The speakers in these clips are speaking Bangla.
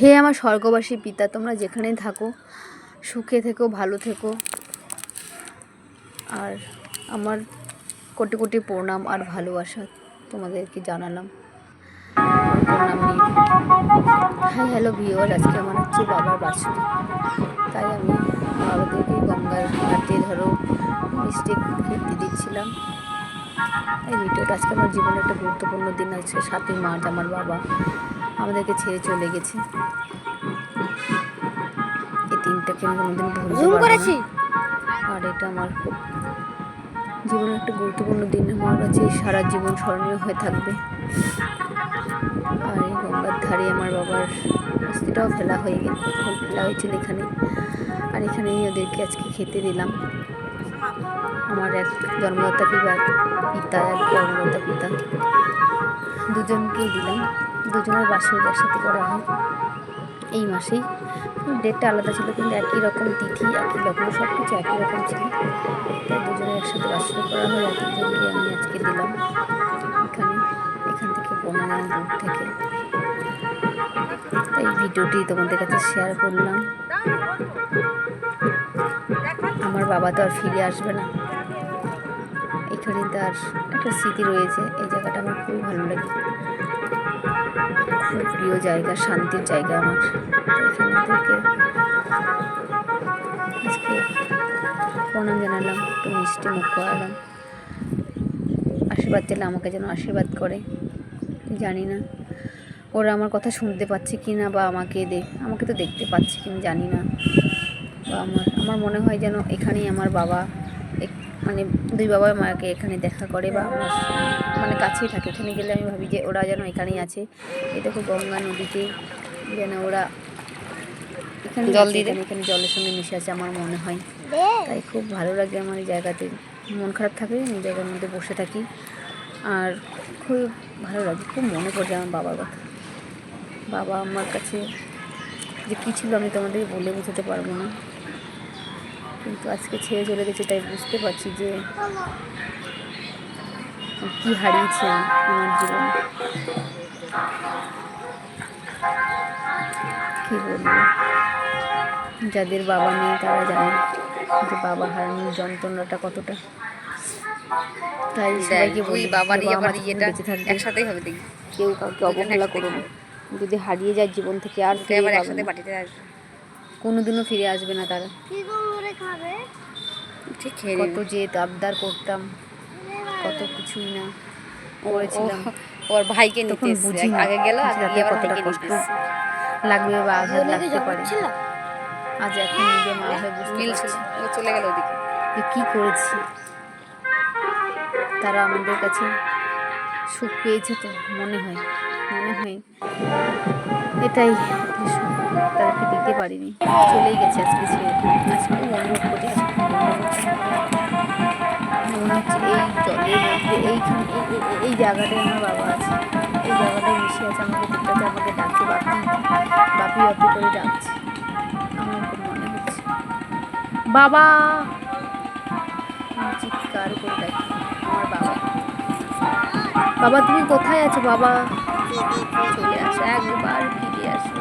হে আমার স্বর্গবাসী পিতা, তোমরা যেখানেই থাকো, সুখে থেকো, ভালো থেকো। আর আমার কোটি কোটি প্রণাম আর ভালোবাসা তোমাদেরকে জানালাম। প্রণাম নিয়ে হ্যাঁ হ্যালো ভিওর আজকে আমার হচ্ছে বাবার বাছুরি তাই আমি বাবাদেরকে গঙ্গার ঘাটে ধরো, মিষ্টি খেতে দিচ্ছিলাম। এই ভিডিওটা আজকে আমার জীবনে একটা গুরুত্বপূর্ণ দিন আছে সাতই মার্চ, আমার বাবা আমাদেরকে ছেড়ে চলে গেছে। এই দিনটাকে আমি কোনোদিন ভুলতে জুম করেছি। আর এটা আমার খুব জীবনের একটা গুরুত্বপূর্ণ দিন। আমার কাছে সারা জীবন স্মরণীয় হয়ে থাকবে। আর এই গঙ্গার ধারে আমার বাবার অস্থিটাও ফেলা হয়ে গেল ফেলা হয়েছিল এখানে। আর এখানেই ওদেরকে আজকে খেতে দিলাম। আমার এক জন্মদাতা পিতা পিতা এক জন্মদাতা পিতা। দুজনকেই দিলাম। দুজনের বাসর একসাথে করা হয়। এই মাসেই ডেটটা আলাদা ছিল, কিন্তু একই রকম তিথি, একই রকম সব কিছু একই রকম ছিল। তাই দুজনে একসাথে বাসর করা হয় দুজনকে আমি আজকে দিলাম। এখানে, এখান থেকে পনেরো দূর থেকে। তাই ভিডিওটি তোমাদের কাছে শেয়ার করলাম। আমার বাবা তো আর ফিরে আসবে না। এখানে তার একটা স্মৃতি রয়েছে, এই জায়গাটা আমার খুবই ভালো লাগে। প্রিয় জায়গা, শান্তির জায়গা আমার। এখানে থেকে আজকে প্রণাম জানালাম, একটু মিষ্টি মুখ করালাম। আশীর্বাদ চাইলে আমাকে যেন আশীর্বাদ করে, জানি না। ওরা আমার কথা শুনতে পাচ্ছে কি না বা আমাকে দেখ আমাকে তো দেখতে পাচ্ছে কি জানি না। বা আমার আমার মনে হয় যেন এখানেই আমার বাবা মানে দুই বাবা মাকে এখানে দেখা করে বা আমার মানে কাছেই থাকে। এখানে গেলে আমি ভাবি যে ওরা যেন এখানেই আছে। এই দেখো গঙ্গা নদীতে যেন ওরা এখানে জল দিয়ে। এখানে জলের সঙ্গে মিশে আছে আমার মনে হয়। তাই খুব ভালো লাগে আমার এই জায়গাতে। মন খারাপ থাকে আমি জায়গার মধ্যে বসে থাকি। আর খুব ভালো লাগে খুব মনে পড়ে আমার বাবার কথা। বাবা আমার কাছে যে কী ছিল আমি তোমাদেরকে বলে বোঝাতে পারব না। কিন্তু আজকে ছেড়ে চলে গেছে তাই বুঝতে পারছি যে কী হারিয়েছি আমি আমার জীবনে। কী বলব? যাদের বাবা নেই তারা জানে যে বাবা হারানোর যন্ত্রণাটা কতটা। তাই সবাইকে বলি বাবা বেঁচে থাকবে। একসাথেই হবে দেখি কেউ কাউকে অবহেলা করো না যদি হারিয়ে যায় জীবন থেকে আর ফিরে পাবে না। কোনোদিনও ফিরে আসবে না তারা। কত। জেদ আবদার করতাম কত কিছুই না। করেছিলাম। ওর ভাইকে নিতে বুঝি আগে গেল আগে কতটা কষ্ট। লাগবে বা আঘাত লাগতে পারে। আজ এখন নিজে মা হয়ে বুঝতে পারছি। ও চলে গেল ওদিকে। যে কী করেছি? তারা আমাদের কাছে সুখ পেয়েছে তো মনে হয় মনে হয়। এটাই। তাদেরকে দিতে পারিনি। চলেই গেছে আজকে ছেড়ে আজকে অনুভব করি হচ্ছে এই জলের মধ্যে এই- এই- জায়গাটায় আমার বাবা আছে। এই জায়গাটায় মিশে আছে, আমাকে দেখতে আমাকে ডাকছে, বাপি বাপি বাপি করে ডাকছে। আমার খুব মনে হচ্ছে। বাবা! চিৎকার করে ডাকি, আমার বাবা। বাবা, তুমি কোথায় আছো, বাবা? চলে আসো, একবার ফিরে আসো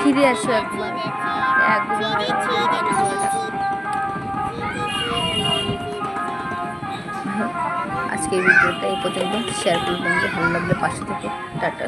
ফিরে আসো একবার। একবার আজকে ভিডিওটা এই পর্যন্ত শেয়ার করবেন, ভালো লাগলে পাশে থেকে। টাটা।